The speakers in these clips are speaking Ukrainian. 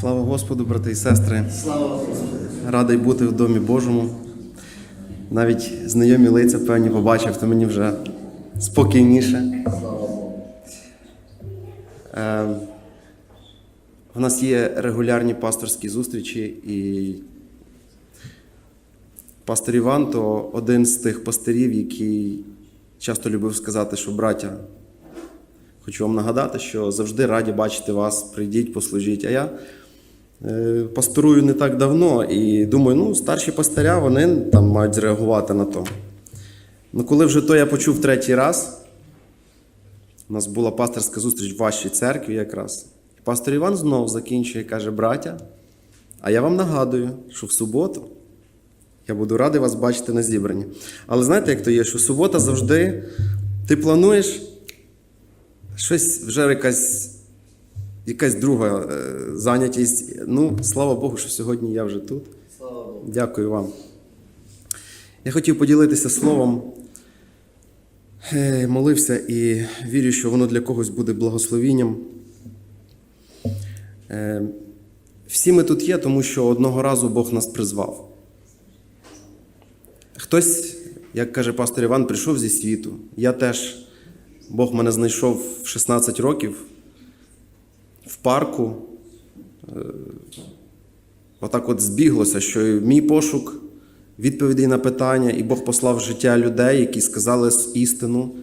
Слава Господу, брати і сестри. Слава Господу! Радий бути в домі Божому. Навіть знайомі лиця певні побачив, то мені вже спокійніше. Слава Богу! Е, У нас є регулярні пасторські зустрічі, і пастор Іван то один з тих пастирів, який часто любив сказати, що браття, хочу вам нагадати, що завжди раді бачити вас, прийдіть, послужіть. А я пасторую не так давно і думаю, ну, старші пастиря, вони там мають зреагувати на то. Ну, коли вже то я почув третій раз, у нас була пасторська зустріч в вашій церкві якраз. І пастор Іван знов закінчує і каже: браття, а я вам нагадую, що в суботу я буду радий вас бачити на зібранні. Але знаєте, як то є, що субота завжди ти плануєш щось вже якась, якась друга е, занятість. Ну, слава Богу, що сьогодні я вже тут. Слава Богу! Дякую вам. Я хотів поділитися словом. Е, Молився і вірю, що воно для когось буде благословінням. Е, Всі ми тут є, тому що одного разу Бог нас призвав. Хтось, як каже пастор Іван, прийшов зі світу. Я теж, Бог мене знайшов в 16 років в парку. Отак от збіглося, що мій пошук відповідей на питання, і Бог послав життя людей, які сказали істину,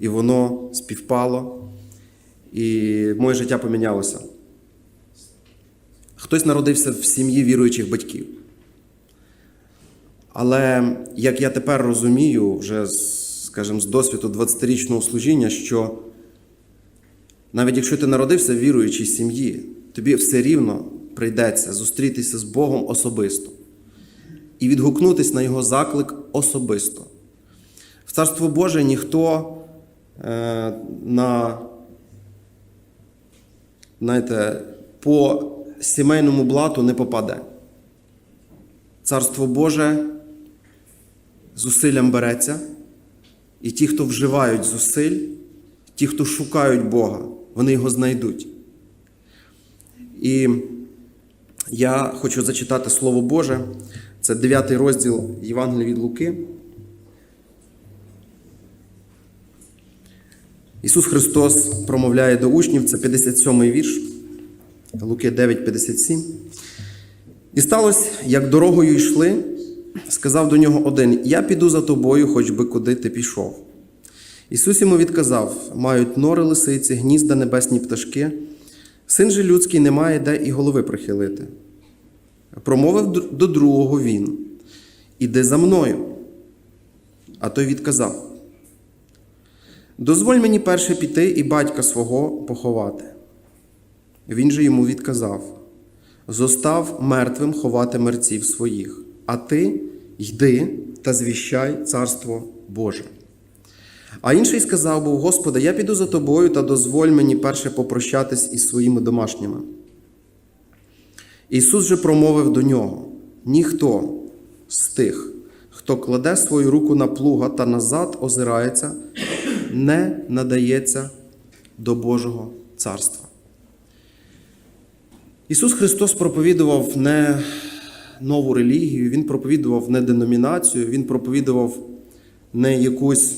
і воно співпало, і моє життя помінялося. Хтось народився в сім'ї віруючих батьків. Але як я тепер розумію, вже скажімо, з досвіду 20-річного служіння, що навіть якщо ти народився в віруючій сім'ї, тобі все рівно прийдеться зустрітися з Богом особисто і відгукнутися на Його заклик особисто. В Царство Боже ніхто е, на, знаєте, по сімейному блату не попаде. Царство Боже зусиллям береться, і ті, хто вживають зусиль, ті, хто шукають Бога, вони його знайдуть. І я хочу зачитати Слово Боже. Це 9 розділ Євангелія від Луки. Ісус Христос промовляє до учнів, це 57-й вірш, Луки 9, 57. І сталося, як дорогою йшли, сказав до нього один: Я піду за тобою, хоч би куди ти пішов. Ісус йому відказав: мають нори лисиці, гнізда небесні пташки, син же людський не має де і голови прихилити. Промовив до другого він: Іди за мною. А той відказав: Дозволь мені перше піти і батька свого поховати. Він же йому відказав: Зостав мертвим ховати мерців своїх, а ти йди та звіщай царство Боже. А інший сказав був: Господи, я піду за тобою та дозволь мені перше попрощатись із своїми домашніми. Ісус же промовив до нього: ніхто з тих, хто кладе свою руку на плуга та назад озирається, не надається до Божого царства. Ісус Христос проповідував не нову релігію, Він проповідував не деномінацію, Він проповідував не якусь,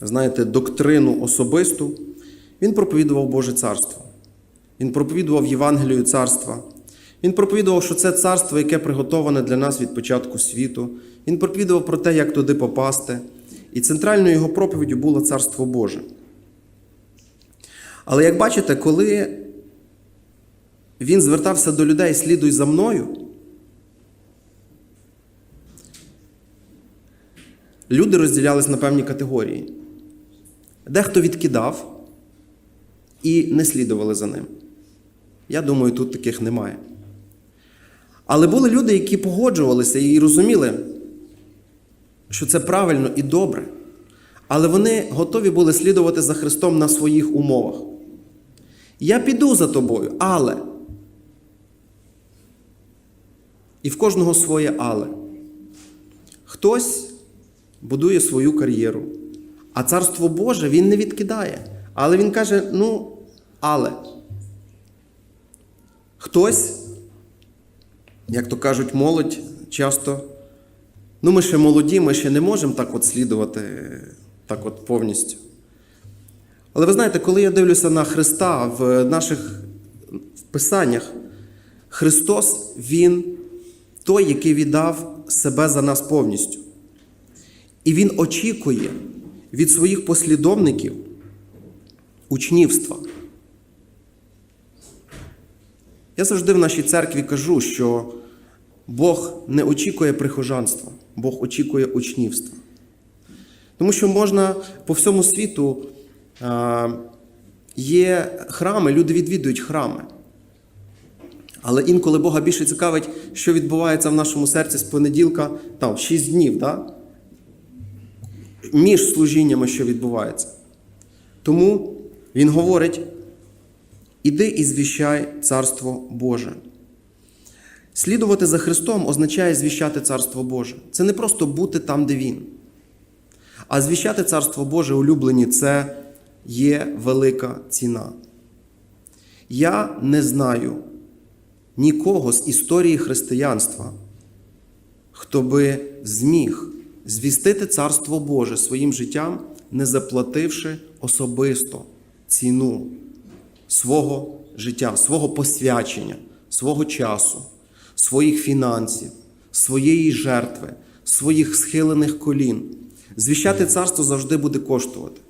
знаєте, доктрину особисту. Він проповідував Боже царство. Він проповідував Євангелію царства. Він проповідував, що це царство, яке приготоване для нас від початку світу. Він проповідував про те, як туди попасти. І центральною його проповіддю було Царство Боже. Але як бачите, коли він звертався до людей, слідуй за мною, люди розділялись на певні категорії. Дехто відкидав і не слідували за ним. Я думаю, тут таких немає. Але були люди, які погоджувалися і розуміли, що це правильно і добре. Але вони готові були слідувати за Христом на своїх умовах. Я піду за тобою, але. І в кожного своє але. Хтось будує свою кар'єру, а Царство Боже він не відкидає. Але він каже: ну, але. Хтось, як то кажуть, молодь часто, ну ми ще молоді, ми ще не можемо так от слідувати так от повністю. Але ви знаєте, коли я дивлюся на Христа в наших писаннях, Христос, Він той, який віддав себе за нас повністю. І Він очікує від своїх послідовників учнівства. Я завжди в нашій церкві кажу, що Бог не очікує прихожанства, Бог очікує учнівства. Тому що можна по всьому світу є храми, люди відвідують храми. Але інколи Бога більше цікавить, що відбувається в нашому серці з понеділка, там, 6 днів, да? Між служіннями, що відбувається. Тому Він говорить: іди і звіщай Царство Боже. Слідувати за Христом означає звіщати Царство Боже. Це не просто бути там, де Він. А звіщати Царство Боже, улюблені, це є велика ціна. Я не знаю нікого з історії християнства, хто би зміг звістити Царство Боже своїм життям, не заплативши особисто ціну свого життя, свого посвячення, свого часу, своїх фінансів, своєї жертви, своїх схилених колін. Звіщати царство завжди буде коштувати.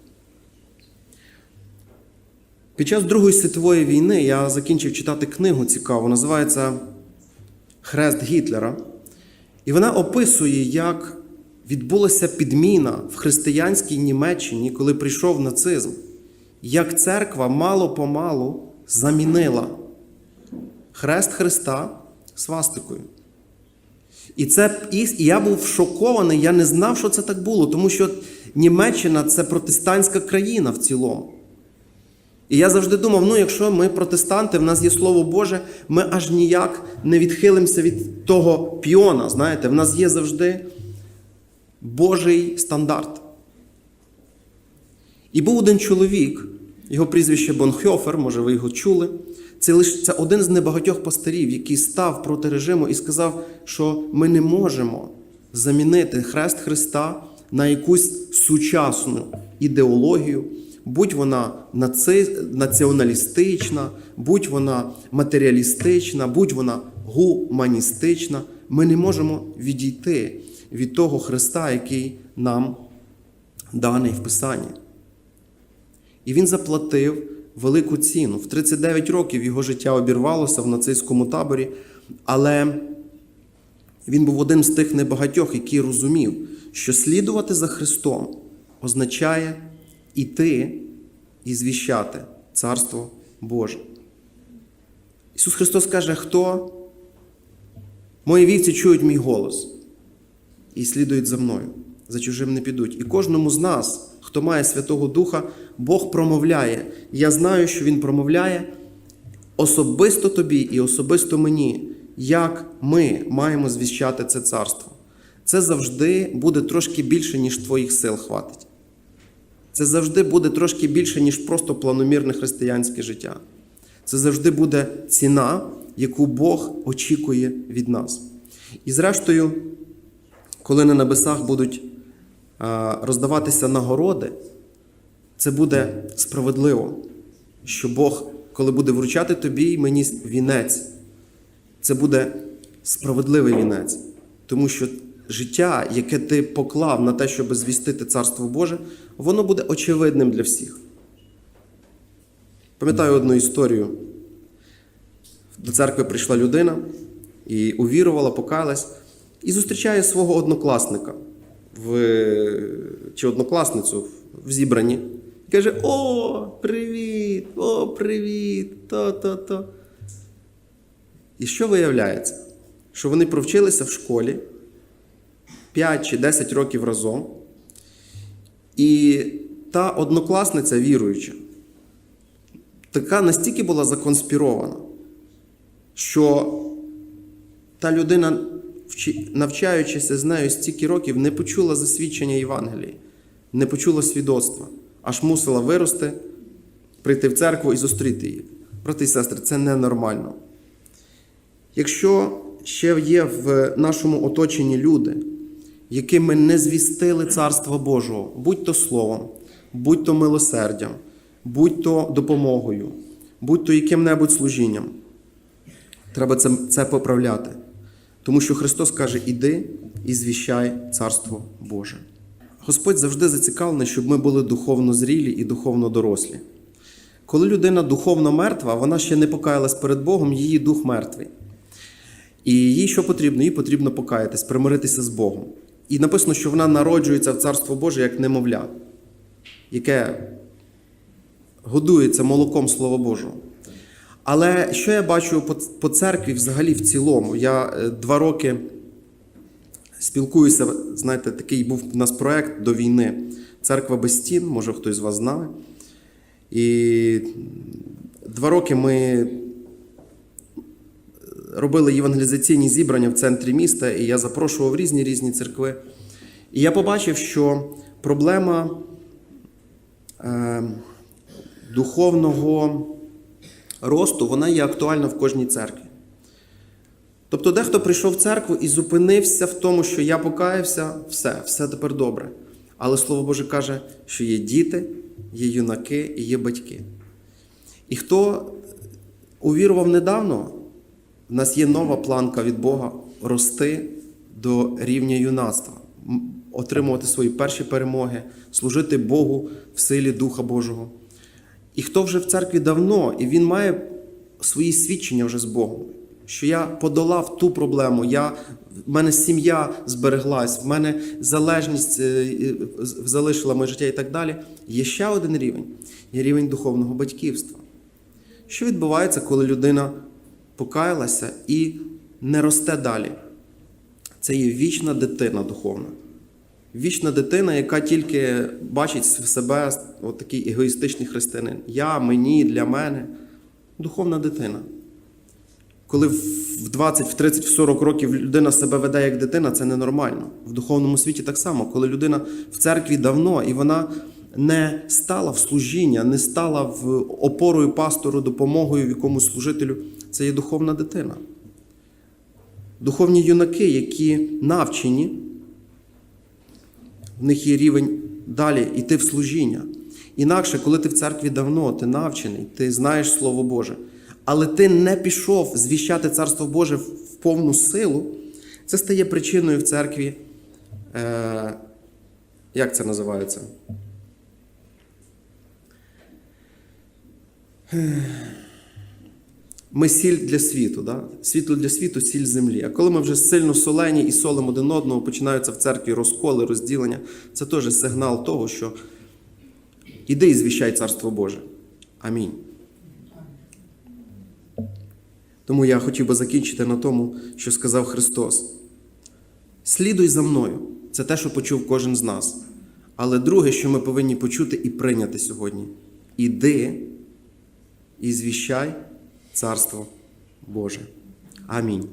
Під час Другої світової війни я закінчив читати книгу цікаву, називається Хрест Гітлера. І вона описує, як відбулася підміна в християнській Німеччині, коли прийшов нацизм, як церква мало-помалу замінила хрест Христа свастикою. І це і я був шокований, я не знав, що це так було, тому що Німеччина це протестантська країна в цілому. І я завжди думав: ну, якщо ми протестанти, в нас є Слово Боже, ми аж ніяк не відхилимося від того піона. Знаєте, в нас є завжди Божий стандарт. І був один чоловік, його прізвище Бонхьофер, може, ви його чули. Це лише це один з небагатьох пастирів, який став проти режиму і сказав, що ми не можемо замінити хрест Христа на якусь сучасну ідеологію, будь вона наци... націоналістична, будь вона матеріалістична, будь вона гуманістична. Ми не можемо відійти від того Христа, який нам даний в Писанні. І він заплатив велику ціну. В 39 років його життя обірвалося в нацистському таборі, але він був один з тих небагатьох, який розумів, що слідувати за Христом означає іти і звіщати Царство Боже. Ісус Христос каже, хто мої вівці чують мій голос і слідують за мною, за чужим не підуть. І кожному з нас, хто має Святого Духа, Бог промовляє. Я знаю, що Він промовляє особисто тобі і особисто мені, як ми маємо звіщати це царство. Це завжди буде трошки більше, ніж твоїх сил хватить. Це завжди буде трошки більше, ніж просто планомірне християнське життя. Це завжди буде ціна, яку Бог очікує від нас. І зрештою, коли на небесах будуть роздаватися нагороди, це буде справедливо, що Бог, коли буде вручати тобі і мені вінець, це буде справедливий вінець, тому що життя, яке ти поклав на те, щоб звістити Царство Боже, воно буде очевидним для всіх. Пам'ятаю одну історію. До церкви прийшла людина і увірувала, покаялась, і зустрічає свого однокласника в, чи однокласницю в зібранні. І каже: О, привіт! О, привіт! То-то-то. І що виявляється? Що вони провчилися в школі 5 чи 10 років разом. І та однокласниця віруюча, така настільки була законспірована, що та людина, навчаючися з нею стільки років, не почула засвідчення Євангелії, не почула свідоцтва, аж мусила вирости, прийти в церкву і зустріти її. Брати і сестри, це ненормально. Якщо ще є в нашому оточенні люди, яким ми не звістили Царства Божого, будь то словом, будь то милосердям, будь то допомогою, будь то яким-небудь служінням, треба це, це поправляти. Тому що Христос каже: іди і звіщай Царство Боже. Господь завжди зацікавлений, щоб ми були духовно зрілі і духовно дорослі. Коли людина духовно мертва, вона ще не покаялась перед Богом, її дух мертвий. І їй що потрібно? Їй потрібно покаятись, примиритися з Богом. І написано, що вона народжується в Царство Боже як немовля, яке годується молоком Слова Божого. Але що я бачу по, церкві взагалі в цілому? Я е, два роки спілкуюся, знаєте, такий був у нас проект до війни. Церква без стін, може хтось з вас знає. І два роки ми робили євангелізаційні зібрання в центрі міста, і я запрошував різні різні церкви. І я побачив, що проблема е, духовного росту вона є актуальна в кожній церкві. Тобто, дехто прийшов в церкву і зупинився в тому, що я покаявся, все, все тепер добре. Але Слово Боже каже, що є діти, є юнаки і є батьки. І хто увірував недавно, в нас є нова планка від Бога рости до рівня юнацтва, отримувати свої перші перемоги, служити Богу в силі Духа Божого. І хто вже в церкві давно, і він має свої свідчення вже з Богом, що я подолав ту проблему, я, в мене сім'я збереглась, в мене залежність е, е, залишила моє життя і так далі. Є ще один рівень є рівень духовного батьківства. Що відбувається, коли людина покаялася і не росте далі? Це є вічна дитина духовна. Вічна дитина, яка тільки бачить в себе от такий егоїстичний християнин. Я, мені, для мене. Духовна дитина. Коли в 20, в 30, в 40 років людина себе веде як дитина, це ненормально. В духовному світі так само, коли людина в церкві давно і вона не стала в служіння, не стала в опорою пастору, допомогою якомусь служителю, це є духовна дитина. Духовні юнаки, які навчені, в них є рівень далі йти в служіння. Інакше, коли ти в церкві давно, ти навчений, ти знаєш Слово Боже, але ти не пішов звіщати Царство Боже в повну силу, це стає причиною в церкві. Е, як це називається? Ми сіль для світу, да? світло для світу, сіль землі. А коли ми вже сильно солені і солимо один одного, починаються в церкві розколи, розділення, це теж сигнал того, що іди і звіщай Царство Боже. Амінь. Тому я хотів би закінчити на тому, що сказав Христос. Слідуй за мною. Це те, що почув кожен з нас. Але друге, що ми повинні почути і прийняти сьогодні: іди і звіщай Царство Боже. Амінь.